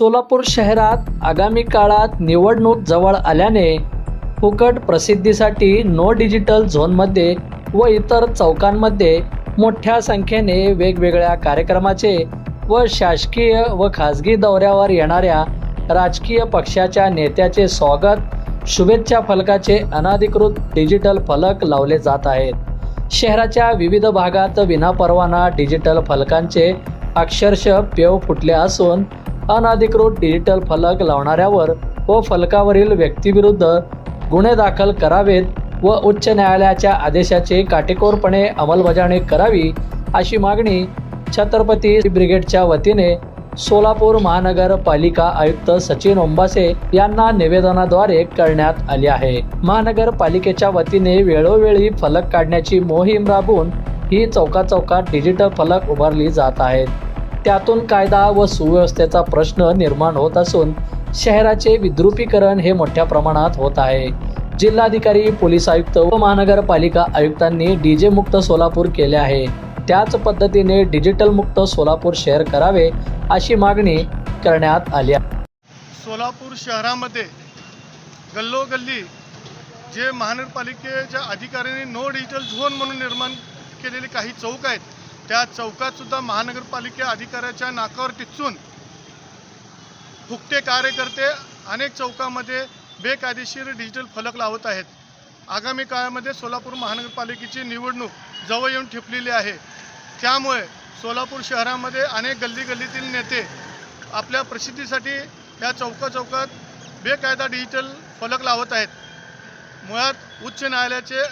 सोलापूर शहरात आगामी काळात निवडणूक जवळ आल्याने फुकट प्रसिद्धीसाठी नो डिजिटल झोनमध्ये व इतर चौकांमध्ये मोठ्या संख्येने वेगवेगळ्या कार्यक्रमाचे व शासकीय व खाजगी दौऱ्यावर येणाऱ्या राजकीय पक्षाच्या नेत्याचे स्वागत शुभेच्छा फलकाचे अनाधिकृत डिजिटल फलक लावले जात आहेत. शहराच्या विविध भागात विनापरवाना डिजिटल फलकांचे अक्षरशः पेव फुटले असून अनधिकृत डिजिटल फलक लावणाऱ्यावर व फलकावरील व्यक्तीविरुद्ध गुन्हे दाखल करावेत व उच्च न्यायालयाच्या आदेशाची काटेकोरपणे अंमलबजावणी करावी अशी मागणी छत्रपती ब्रिगेडच्या वतीने सोलापूर महानगरपालिका आयुक्त सचिन ओंबासे यांना निवेदनाद्वारे करण्यात आली आहे. महानगरपालिकेच्या वतीने वेळोवेळी फलक काढण्याची मोहीम राबवून ही चौकाचौकात डिजिटल फलक उभारली जात आहेत. त्यातून कायदा व सुव्यवस्थेचा प्रश्न निर्माण होत असून शहराचे विद्रुपीकरण हे मोठ्या प्रमाणात होत आहे. जिल्हाधिकारी पोलीस आयुक्त व महानगरपालिका आयुक्तांनी डीजे मुक्त सोलापूर केले आहे. त्याच पद्धतीने डिजिटल मुक्त सोलापूर शहर करावे अशी मागणी करण्यात आली आहे. सोलापूर शहरामध्ये गल्लोगल्ली जे महानगरपालिकेच्या अधिकाऱ्यांनी नो डिजिटल झोन म्हणून निर्माण केलेले काही चौक आहेत त्या चौकातसुद्धा महानगरपालिका अधिकाऱ्याच्या नाकावर टिचून फुकटे कार्यकर्ते अनेक चौकामध्ये बेकायदेशीर डिजिटल फलक लावत आहेत. आगामी काळामध्ये सोलापूर महानगरपालिकेची निवडणूक जवळ येऊन ठेपलेली आहे. त्यामुळे सोलापूर शहरामध्ये अनेक गल्ली गल्लीतील नेते आपल्या प्रसिद्धीसाठी या चौका चौकात बेकायदा डिजिटल फलक लावत आहेत. मुळात उच्च न्यायालयाचे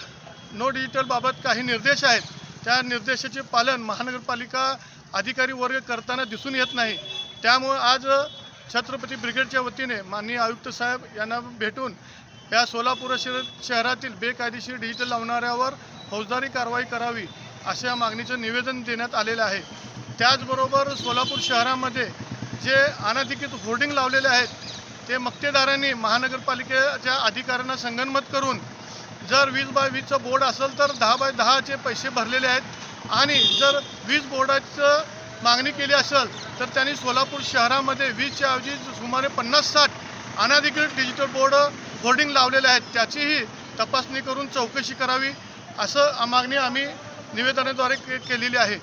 नो डिजिटलबाबत काही निर्देश आहेत. त्या निर्देशाचे पालन महानगरपालिका अधिकारी वर्ग करताना दिसून येत नाही. त्यामुळे आज छत्रपती ब्रिगेडच्या वतीने माननीय आयुक्त साहेब यांना भेटून या सोलापूर शहर शहरातील बेकायदेशीर डिजिटल लावणाऱ्यावर फौजदारी कारवाई करावी अशा मागणीचं निवेदन देण्यात आलेलं आहे. त्याचबरोबर सोलापूर शहरामध्ये जे अनधिकृत होर्डिंग लावलेले आहेत ते मक्तेदारांनी महानगरपालिकेच्या अधिकाऱ्यांना संगनमत करून जर वीज बाय वीजचं बोर्ड असेल तर दहा बाय दहाचे पैसे भरलेले आहेत. आणि जर वीज बोर्डाचं मागणी केली असेल तर त्यांनी सोलापूर शहरामध्ये वीजच्या ऐवजी सुमारे पन्नास साठ अनाधिकृत डिजिटल बोर्ड होर्डिंग लावलेले आहेत. त्याचीही तपासणी करून चौकशी करावी असं मागणी आम्ही निवेदनाद्वारे के केलेली आहे.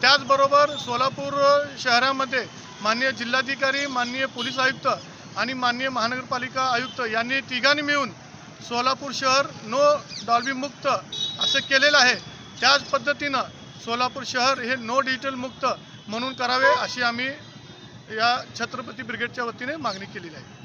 त्याचबरोबर सोलापूर शहरामध्ये माननीय जिल्हाधिकारी माननीय पोलीस आयुक्त आणि माननीय महानगरपालिका आयुक्त यांनी तिघांनी मिळून सोलापूर शहर नो डॉल्बीमुक्त असं केलेलं आहे. त्याच पद्धतीनं सोलापूर शहर हे नो डिजिटल मुक्त म्हणून करावे अशी आम्ही या छत्रपती ब्रिगेडच्या वतीने मागणी केलेली आहे.